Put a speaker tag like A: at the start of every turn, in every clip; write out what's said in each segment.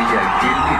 A: 眼睛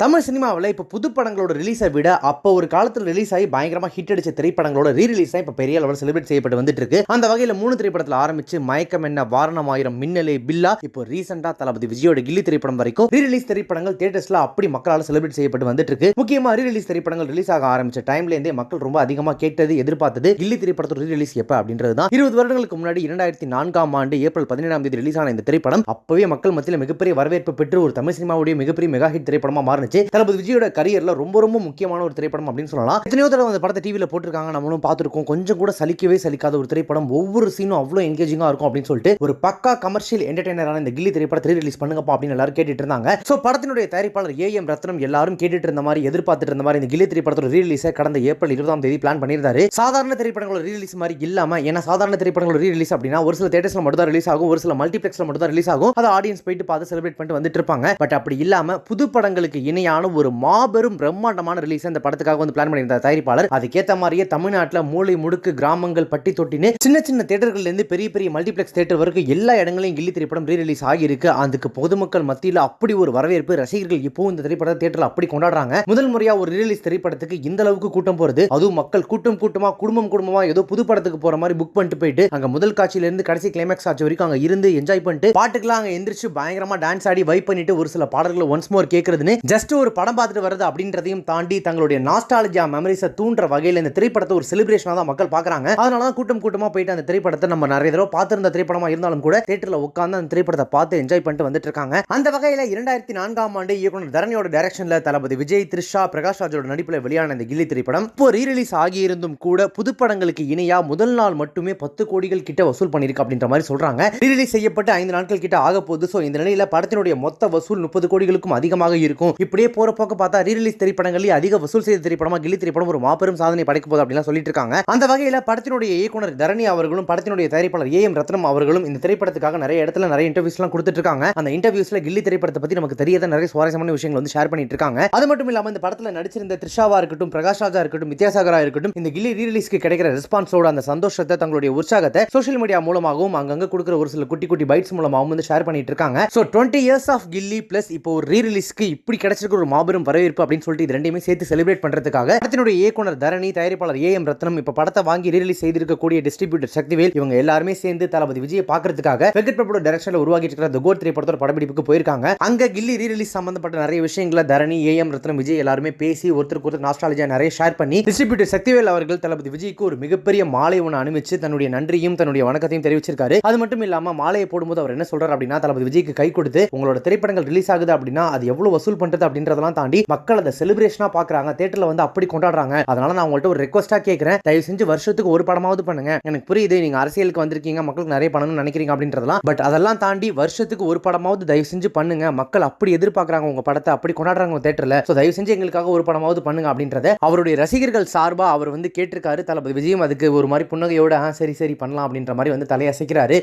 B: தமிழ் சினிமாவில் இப்போ புது படங்களோட ரிலீஸை விட அப்போ ஒரு காலத்தில் ரிலீஸ் ஆகி பயங்கரமாக ஹிட் அடிச்ச திரைப்படங்களோட ரீ ரிலீஸ் இப்போ பெரிய அளவில் செலிப்ரேட் செய்யப்பட்டு வந்துட்டு இருக்கு அந்த வகையில் மூணு திரைப்படத்தில் ஆரம்பிச்சு மயக்கம் என்ன வாரணம் ஆயிரம் மின்னலே பில்லா இப்போ ரீசெண்டாக தளபதி விஜயோட கில்லி திரைப்படம் வரைக்கும் ரீ ரிலீஸ் திரைப்படங்கள் தியேட்டர்ஸ்ல அப்படி மக்களால் செலிப்ரேட் செய்யப்பட்டு வந்துட்டு இருக்கு முக்கியமாக ரீ ரிலீஸ் திரைப்படங்கள் ரிலீஸ் ஆக ஆரம்பிச்ச டைம்லேருந்தே மக்கள் ரொம்ப அதிகமாக கேட்டது எதிர்பார்த்தது கில்லி திரைப்படத்தோட ரீ ரிலீஸ் எப்போ அப்படின்றது தான். இருபது வருடங்களுக்கு முன்னாடி இரண்டாயிரத்தி நான்காம் ஆண்டு ஏப்ரல் பதினேழாம் தேதி ரிலீஸ் ஆன இந்த திரைப்படம் அப்பவே மக்கள் மத்தியில் மிகப்பெரிய வரவேற்பு பெற்று ஒரு தமிழ் சினிமாவுடைய மிகப்பெரிய மெகா ஹிட் திரைப்படமாக திரைப்படமா மாறுச்சு தளபதி விஜயோட கரியர்ல ரொம்ப ரொம்ப முக்கியமான ஒரு திரைப்படம் அப்படின்னு சொல்லலாம். எத்தனையோ தடவை அந்த படத்தை டிவியில் போட்டிருக்காங்க நம்மளும் பார்த்துருக்கோம். கொஞ்சம் கூட சலிக்கவே சலிக்காத ஒரு திரைப்படம். ஒவ்வொரு சீனும் அவ்வளோ என்கேஜிங்காக இருக்கும் அப்படின்னு சொல்லிட்டு ஒரு பக்கா கமர்ஷியல் என்டர்டைனரான இந்த கில்லி திரைப்படத்தை ரிலீஸ் பண்ணுங்கப்பா அப்படின்னு எல்லாரும் கேட்டுட்டு இருந்தாங்க. ஸோ படத்தினுடைய தயாரிப்பாளர் ஏ எம் ரத்னம் எல்லாரும் கேட்டுட்டு இருந்த மாதிரி எதிர்பார்த்துட்டு இருந்த மாதிரி இந்த கில்லி திரைப்படத்தோட ரீலீஸை கடந்த ஏப்ரல் இருபதாம் தேதி பிளான் பண்ணியிருந்தாரு. சாதாரண திரைப்படங்களோட ரீலீஸ் மாதிரி இல்லாமல் ஏன்னா சாதாரண திரைப்படங்களோட ரீலீஸ் அப்படின்னா ஒரு சில தேட்டர்ஸ்ல மட்டும் தான் ரிலீஸ் ஆகும் ஒரு சில மல்டிபிளெக்ஸ்ல மட்டும் தான் ரிலீஸ் ஆகும். அதை ஆடியன்ஸ் போயிட்டு பார்த்து செலிப்ரேட் பண்ணிட்டு வந்துட்டு இருப்பாங்க. பட் அப்படி இல்லாமல் புது படங்களுக்கு இணையான ஒரு மாபெரும் பிரம்மாண்டமான ரிலீஸ் இந்த படத்துக்காக வந்து பிளான் பண்ணியிருந்தார் தயாரிப்பாளர். அதுக்கேற்ற மாதிரியே தமிழ்நாட்டில் மூளை முடுக்கு கிராமங்கள் பட்டி தொட்டின்னு சின்ன சின்ன தேட்டர்கள்ல இருந்து பெரிய பெரிய மல்டிபிளெக்ஸ் தேட்டர் வரைக்கும் எல்லா இடங்களையும் கில்லி திரைப்படம் ரீ ரிலீஸ் ஆகியிருக்கு. அதுக்கு பொதுமக்கள் மத்தியில் அப்படி ஒரு வரவேற்பு ரசிகர்கள் இப்போ இந்த திரைப்படத்தை தேட்டரில் அப்படி கொண்டாடுறாங்க. முதல் முறையா ஒரு ரிலீஸ் திரைப்படத்துக்கு இந்த அளவுக்கு கூட்டம் போறது. அதுவும் மக்கள் கூட்டம் கூட்டமா குடும்பம் குடும்பமா ஏதோ புது படத்துக்கு போற மாதிரி புக் பண்ணிட்டு போயிட்டு அங்க முதல் காட்சியில இருந்து கடைசி கிளைமேக்ஸ் ஆச்சு வரைக்கும் அங்க இருந்து என்ஜாய் பண்ணிட்டு பாட்டுக்கெல்லாம் அங்க எந்திரிச்சு பயங்கரமா டான்ஸ் ஆடி வைப் பண்ணிட்டு ஒரு சில பாடல்களை ஒன்ஸ் மோர் கேட்கறதுன்னு ஜஸ்ட் ஒரு படம் பார்த்துட்டு வருது அப்படின்றதையும் தாண்டி தங்களுடைய நாஸ்டாலஜியா மெமரிஸை தூண்டுற வகையில் இந்த திரைப்படத்தை ஒரு செலிப்ரேஷனாக தான் மக்கள் பார்க்குறாங்க. அதனால தான் கூட்டம் கூட்டமாக போயிட்டு அந்த திரைப்படத்தை நம்ம நிறைய தடவை பார்த்துருந்த திரைப்படமாக இருந்தாலும் கூட தேட்டரில் உட்காந்து அந்த திரைப்படத்தை பார்த்து என்ஜாய் பண்ணிட்டு வந்துட்டு இருக்காங்க. அந்த வகையில் இரண்டாயிரத்தி நான்காம் ஆண்டு இயக்குனர் தரணியோட டைரக்ஷனில் தளபதி விஜய் த்ரிஷா பிரகாஷ் ராஜோட நடிப்பில் வெளியான இந்த கில்லி திரைப்படம் இப்போ ரீ ரிலீஸ் ஆகியிருந்தும் கூட புதுப்படங்களுக்கு இணையாக முதல் நாள் மட்டுமே பத்து கோடிகள் கிட்ட வசூல் பண்ணியிருக்கு அப்படின்ற மாதிரி சொல்கிறாங்க ரீ ரிலீஸ் செய்யப்பட்டு ஐந்து நாட்கள் கிட்ட ஆக போகுது ஸோ இந்த நிலையில் படத்தினுடைய மொத்த வசூல் முப்பது கோடிகளுக்கும் அதிகமாக இருக்கும். இப்படி இப்படியே போற போக்க பார்த்தா ரீரிலீஸ் திரைப்படங்களில் அதிக வசூல் செய்த திரைப்படமா கில்லி திரைப்படம் ஒரு மாபெரும் சாதனை படைக்க போகுது அப்படின்னு சொல்லிட்டு இருக்காங்க. அந்த வகையில் படத்தினுடைய இயக்குனர் தரணி அவர்களும் படத்தினுடைய தயாரிப்பாளர் ஏ எம் ரத்னம் அவர்களும் இந்த திரைப்படத்துக்காக நிறைய இடத்துல நிறைய இன்டர்வியூஸ்லாம் கொடுத்துட்டு இருக்காங்க. அந்த இன்டர்வியூஸ்ல கில்லி திரைப்படத்தை பத்தி நமக்கு தெரியாத நிறைய சுவாரஸ்யமான விஷயங்கள் வந்து ஷேர் பண்ணிட்டு இருக்காங்க. அது மட்டும் இல்லாம இந்த படத்துல நடிச்சிருந்த த்ரிஷாவா இருக்கட்டும் பிரகாஷ் ராஜா இருக்கட்டும் வித்யாசாகரா இருக்கட்டும் இந்த கில்லி ரீரிலீஸ்க்கு கிடைக்கிற ரெஸ்பான்ஸோட அந்த சந்தோஷத்தை தங்களுடைய உற்சாகத்தை சோஷியல் மீடியா மூலமாகவும் அங்கங்க கொடுக்குற ஒரு சில குட்டி குட்டி பைட்ஸ் மூலமாகவும் வந்து ஷேர் பண்ணிட்டு இருக்காங்க. So twenty years of Ghilli plus இப்போ ஒரு ரீரிலீஸ்க்கு இப்படி கிடைச்சிருக்க ஒரு மாபெரும் வரவேற்பு அப்படின்னு சொல்லிட்டு இது ரெண்டையுமே சேர்த்து செலிப்ரேட் பண்றதுக்காக படத்தினுடைய இயக்குனர் தரணி தயாரிப்பாளர் ஏ எம் ரத்னம் இப்ப படத்தை வாங்கி ரீரிலீஸ் செய்திருக்கக்கூடிய டிஸ்ட்ரிபியூட்டர் சக்திவேல் இவங்க எல்லாருமே சேர்ந்து தளபதி விஜயை பாக்குறதுக்காக வெங்கட் பிரபுட டைரக்ஷன்ல உருவாக்கிட்டு இருக்கிற The திரைப்படத்தோட படப்பிடிப்புக்கு போயிருக்காங்க. அங்க கில்லி ரீரிலீஸ் சம்பந்தப்பட்ட நிறைய விஷயங்களை தரணி ஏ எம் ரத்னம் விஜய் எல்லாருமே பேசி ஒருத்தருக்கு ஒருத்தர் நாஸ்டாலஜியா நிறைய ஷேர் பண்ணி டிஸ்ட்ரிபியூட்டர் சக்திவேல் அவர்கள் தளபதி விஜய்க்கு ஒரு மிகப்பெரிய மாலை ஒன்று அனுப்பிச்சு தன்னுடைய நன்றியும் தன்னுடைய வணக்கத்தையும் தெரிவிச்சிருக்காரு. அது மட்டும் இல்லாம மாலையை போடும்போது அவர் என்ன சொல்றாரு அப்படின்னா தளபதி விஜய்க்கு கை கொடுத்து உங்களோட திரைப்படங்கள் ரிலீஸ் ஆகுது அப்படின்னா அது எவ்வளவு வசூல் பண்றது அப்படின்றதெல்லாம் தாண்டி மக்கள் அதை செலிப்ரேஷனா பாக்குறாங்க தேட்டர்ல வந்து அப்படி கொண்டாடுறாங்க. அதனால நான் உங்கள்கிட்ட ஒரு ரெக்வஸ்டா கேட்குறேன். தயவு செஞ்சு வருஷத்துக்கு ஒரு படமாவது பண்ணுங்க. எனக்கு புரியுது நீங்க அரசியலுக்கு வந்திருக்கீங்க மக்களுக்கு நிறைய பண்ணணும்னு நினைக்கிறீங்க அப்படின்றதெல்லாம். பட் அதெல்லாம் தாண்டி வருஷத்துக்கு ஒரு படமாவது தயவு செஞ்சு பண்ணுங்க. மக்கள் அப்படி எதிர்பார்க்கறாங்க உங்க படத்தை அப்படி கொண்டாடுறாங்க உங்க தேட்டர்ல ஸோ தயவு செஞ்சு எங்களுக்காக ஒரு படமாவது பண்ணுங்க அப்படின்றத அவருடைய ரசிகர்கள் சார்பா அவர் வந்து கேட்டிருக்காரு. தளபதி விஜயம் அதுக்கு ஒரு மாதிரி புன்னகையோட "ஆ, சரி சரி பண்ணலாம் அப்படின்ற மாதிரி வந்து தலையசைக்கிறாரு.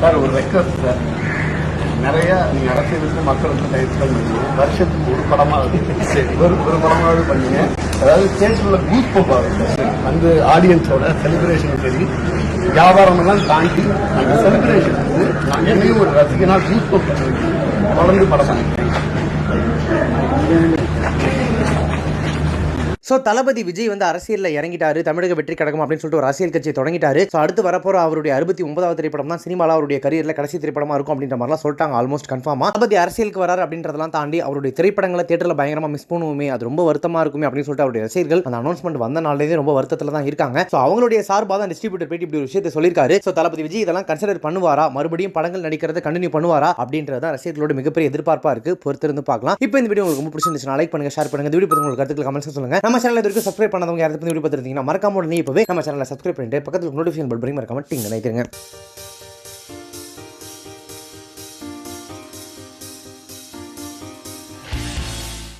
C: சார் ஒரு ரெக்வஸ்ட் சார். நிறைய நீங்க அரசியலுக்கு மக்களுக்கு டைப் பண்ணுங்க வருஷத்துக்கு ஒரு படமாவது ஒரு ஒரு படமாவது பண்ணுங்க. அதாவது தேட்டர்ல பூத் போவாங்க அந்த ஆடியன்ஸோட செலிப்ரேஷன் சரி வியாபாரம் எல்லாம் தாண்டி அந்த செலிப்ரேஷன் வந்து நான் என்னையும் ஒரு ரசிகனா பூத் தொடர்ந்து படம் பண்ணிக்கிறேன்
B: ஸோ தளபதி விஜய் வந்து அரசியலில் இறங்கிட்டாரு தமிழக வெற்றி கழகம் அப்படின்னு சொல்லிட்டு ஒரு அரசியல் கட்சியை தொடங்கிட்டாரு. ஸோ அடுத்து வரப்போற அவருடைய அறுபத்தி ஒன்பதாவது திரைப்படம் தான் சினிமாவில் அவருடைய கரியரில் கடைசி திரைப்படமாக இருக்கும் அப்படின்ற மாதிரிலாம் சொல்லிட்டாங்க ஆல்மோஸ்ட் கன்ஃபார்மாக தளபதி அரசியலுக்கு வராரு அப்படின்றதெல்லாம் தாண்டி அவருடைய திரைப்படங்களை தேட்டரில் பயங்கரமாக மிஸ் பண்ணுவோமே அது ரொம்ப வருத்தமாக இருக்குமே அப்படின்னு சொல்லிட்டு அவருடைய ரசிகர்கள் அந்த அனௌன்ஸ்மெண்ட் வந்த நாள்லேயே ரொம்ப வருத்தத்தில் தான் இருக்காங்க. ஸோ அவங்களுடைய சார்பாக தான் டிஸ்ட்ரிபியூட்டர் போயிட்டு இப்படி ஒரு விஷயத்தை சொல்லியிருக்காரு. ஸோ தளபதி விஜய் இதெல்லாம் கன்சிடர் பண்ணுவாரா? மறுபடியும் படங்கள் நடிக்கிறத கண்டினியூ பண்ணுவாரா? அப்படின்றது தான் ரசிகர்களோட மிகப்பெரிய எதிர்பார்ப்பாக இருக்கு. பொறுத்திருந்து பார்க்கலாம். இப்போ இந்த வீடியோ உங்களுக்கு ரொம்ப பிடிச்சிருந்துச்சுன்னா லைக் பண்ணுங்க ஷேர் பண்ணுங்க. இந்த வீடியோ பத்தி உங்களுக்கு கருத்துக்கள் கமெண்ட்ஸ் சொல்லுங்க. நம்ம சேனல் இது வரைக்கும் சப்ஸ்கிரைப் பண்ணாதவங்க யாராவது வீடியோ பார்த்துருந்தீங்கன்னா மறக்காம உடனே இப்போவே நம்ம சேனலை சப்ஸ்கிரைப் பண்ணிட்டு பக்கத்தில் நோட்டிஃபிகேஷன் பட் பண்ணி மறக்காம டிங் நினைக்கிறேங்க